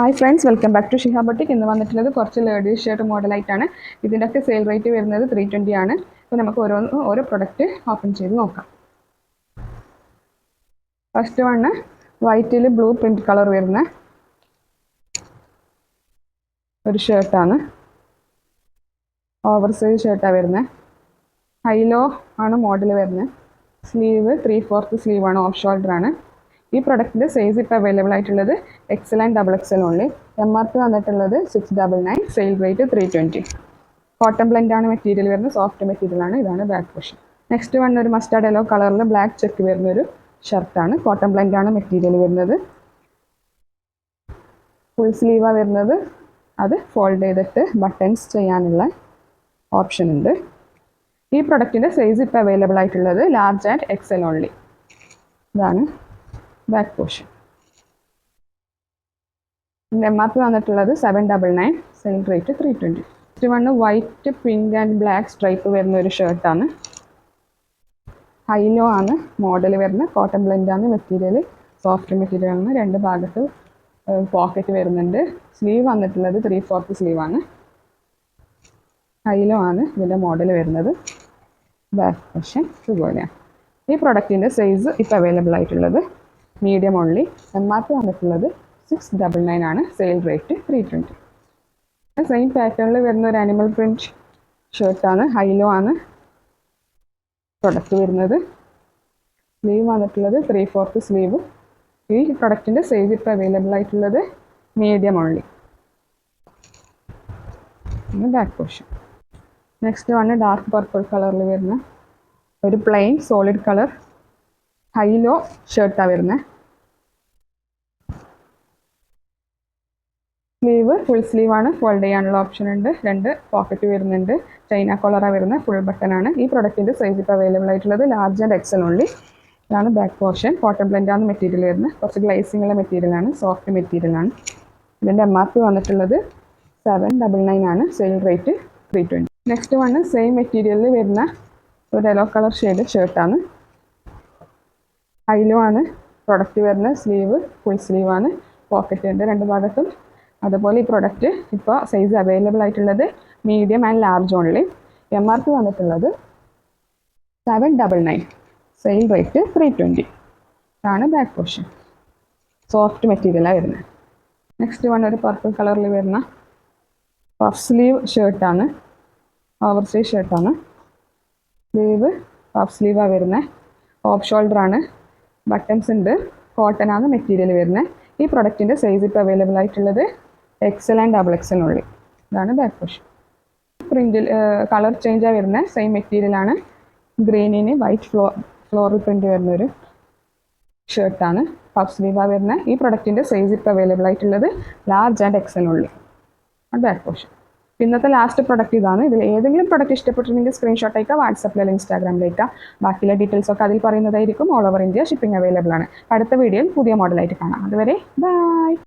Hi friends welcome back to Shiha boutique ഇന്ന് വന്നിട്ടുള്ളത് കുറച്ച് ലേഡീസ് ഷർട്ട് മോഡലായിട്ടാണ് ഇതിന്റെയൊക്കെ സെയിൽ റേറ്റ് വരുന്നത് ത്രീ ട്വന്റി ആണ്. അപ്പോൾ നമുക്ക് ഓരോന്ന് ഓരോ പ്രൊഡക്റ്റ് ഓപ്പൺ ചെയ്ത് നോക്കാം. ഫസ്റ്റ് വണ് വൈറ്റിൽ ബ്ലൂ പ്രിന്റ് കളർ വരുന്ന ഒരു ഷർട്ടാണ് ഓവർ സൈസ് ഷർട്ടാണ് വരുന്നത് ഹൈലോ ആണ് മോഡൽ വരുന്നത് സ്ലീവ് ത്രീ ഫോർത്ത് സ്ലീവാണ് ഓഫ് ഷോൾഡർ ആണ്. ഈ പ്രൊഡക്റ്റിന്റെ സൈസ് ഇപ്പോൾ അവൈലബിൾ ആയിട്ടുള്ളത് XL and double XL only M R P വന്നിട്ടുള്ളത് six double nine sale rate three twenty cotton blend ആണ് മെറ്റീരിയൽ വരുന്നത് സോഫ്റ്റ് മെറ്റീരിയൽ ആണ് ഇതാണ് ബാക്ക് പോർഷൻ നെക്സ്റ്റ് വൺ ഒരു മസ്റ്റാർഡ് യെല്ലോ കളറിൽ ബ്ലാക്ക് ചെക്ക് വരുന്ന ഒരു ഷർട്ടാണ് കോട്ടൺ ബ്ലെൻഡ് ആണ് മെറ്റീരിയൽ വരുന്നത്. ഫുൾ സ്ലീവാണ് വരുന്നത്. അത് ഫോൾഡ് ചെയ്തിട്ട് ബട്ടൺസ് ചെയ്യാനുള്ള ഓപ്ഷൻ ഉണ്ട്. ഈ പ്രൊഡക്റ്റിന്റെ സൈസ് ഇപ്പോൾ അവൈലബിൾ ആയിട്ടുള്ളത് ലാർജ് ആൻഡ് എക്സൽ ഓൺലി ഇതാണ് back portion M R P വന്നിട്ടുള്ളത് seven double nine sale rate three twenty first one white pink and black stripe വരുന്ന ഒരു ഷർട്ടാണ് ഹൈലോ ആണ് മോഡൽ വരുന്ന കോട്ടൺ ബ്ലെൻഡാണ് മെറ്റീരിയൽ സോഫ്റ്റ് മെറ്റീരിയൽ ആണ്. രണ്ട് ഭാഗത്ത് പോക്കറ്റ് വരുന്നുണ്ട്. സ്ലീവ് വന്നിട്ടുള്ളത് ത്രീ ഫോർത്ത് സ്ലീവാണ് ഹൈലോ ആണ് ഇതിന്റെ മോഡൽ വരുന്നത്. ബാക്ക് പോർഷൻ ഇതുപോലെയാണ്. ഈ പ്രൊഡക്റ്റിന്റെ സൈസ് ഇപ്പോൾ അവൈലബിൾ ആയിട്ടുള്ളത്. Medium only M R P വന്നിട്ടുള്ളത് സിക്സ് ഡബിൾ നയൻ ആണ്. Sale rate three twenty same പാറ്റേണിൽ വരുന്ന ഒരു ആനിമൽ പ്രിന്റ് ഷർട്ടാണ് ഹൈലോ ആണ്. പ്രൊഡക്റ്റ് വരുന്നത്. സ്ലീവ് വന്നിട്ടുള്ളത് ത്രീ ഫോർത്ത് സ്ലീവ് ഈ പ്രൊഡക്റ്റിന്റെ സൈസ് ഇപ്പോൾ അവൈലബിൾ ആയിട്ടുള്ളത് medium only back portion next one dark purple കളറിൽ വരുന്ന ഒരു plain solid colour high low ഷർട്ടാണ് വരുന്നത് സ്ലീവ് ഫുൾ സ്ലീവ് ആണ്. ഫോൾഡ് ചെയ്യാനുള്ള ഓപ്ഷൻ ഉണ്ട്. രണ്ട് പോക്കറ്റ് വരുന്നുണ്ട്. ചൈന കോളറാണ് വരുന്നത് ഫുൾ ബട്ടൺ ആണ്. ഈ പ്രൊഡക്റ്റിന്റെ സൈസ് ഇപ്പോൾ അവൈലബിൾ ആയിട്ടുള്ളത് ലാർജ് ആൻഡ് എക്സൽ ഓൺലി ഇതാണ് ബാക്ക് പോർഷൻ കോട്ടൺ ബ്ലെൻഡ് ആണ് മെറ്റീരിയൽ വരുന്നത്. കുറച്ച് ഗ്ലൈസിംഗ് ഉള്ള മെറ്റീരിയൽ ആണ്. സോഫ്റ്റ് മെറ്റീരിയൽ ആണ്. ഇതിന്റെ എം ആർ പി വന്നിട്ടുള്ളത് സെവൻ ഡബിൾ നയൻ ആണ്. Sale rate three twenty next one same മെറ്റീരിയലിൽ വരുന്ന ഒരു യെല്ലോ കളർ ഷെയ്ഡ് ഷർട്ടാണ് ആണ് പ്രൊഡക്റ്റ് വരുന്ന സ്ലീവ് ഫുൾ സ്ലീവാണ് പോക്കറ്റ് ഉണ്ട് രണ്ട് ഭാഗത്തും. അതുപോലെ ഈ പ്രൊഡക്റ്റ് ഇപ്പോൾ സൈസ് അവൈലബിൾ ആയിട്ടുള്ളത് medium and large only M R P വന്നിട്ടുള്ളത് seven double nine sale rate three twenty ഇതാണ് ബാക്ക് പോർഷൻ സോഫ്റ്റ് മെറ്റീരിയലാണ് വരുന്നത്. നെക്സ്റ്റ് വൺ ഒരു പർപ്പിൾ കളറിൽ വരുന്ന പഫ് സ്ലീവ് ഷർട്ടാണ് ഓവർ സ്ലീവ് ഷർട്ടാണ് സ്ലീവ് പഫ് സ്ലീവാണ് വരുന്നത്. ഓഫ് ഷോൾഡറാണ് ബട്ടൺസ് ഉണ്ട്. കോട്ടൺ ആണ് മെറ്റീരിയൽ വരുന്നത്. ഈ പ്രൊഡക്റ്റിന്റെ സൈസ് ഇപ്പോൾ അവൈലബിൾ ആയിട്ടുള്ളത് XL and double XL only ഇതാണ് ബാക്ക് പോഷൻ പ്രിന്റിൽ കളർ ചേഞ്ചാണ് വരുന്നത്. സെയിം മെറ്റീരിയലാണ് ഗ്രീനിന് വൈറ്റ് ഫ്ലോ ഫ്ലോറൽ പ്രിന്റ് വരുന്ന ഒരു ഷർട്ടാണ് പഫ് സ്ലീവാ വരുന്നത്. ഈ പ്രൊഡക്റ്റിന്റെ സൈസ് ഇപ്പോൾ അവൈലബിൾ ആയിട്ടുള്ളത് large and XL only back portion ഇന്നത്തെ ലാസ്റ്റ് പ്രൊഡക്റ്റ് ഇതാണ്. ഇതിൽ ഏതെങ്കിലും പ്രൊഡക്റ്റ് ഇഷ്ടപ്പെട്ടിട്ടുണ്ടെങ്കിൽ സ്ക്രീൻഷോട്ട് അയക്കുക വാട്സപ്പിൽ അല്ലെങ്കിൽ ബാക്കിയുള്ള ഡീറ്റെയിൽസ് ഒക്കെ അതിൽ പറയുന്നതായിരിക്കും. All over India shipping available ആണ്. അടുത്ത വീഡിയോയിൽ പുതിയ മോഡലായിട്ട് കാണാം. അതുവരെ ബൈ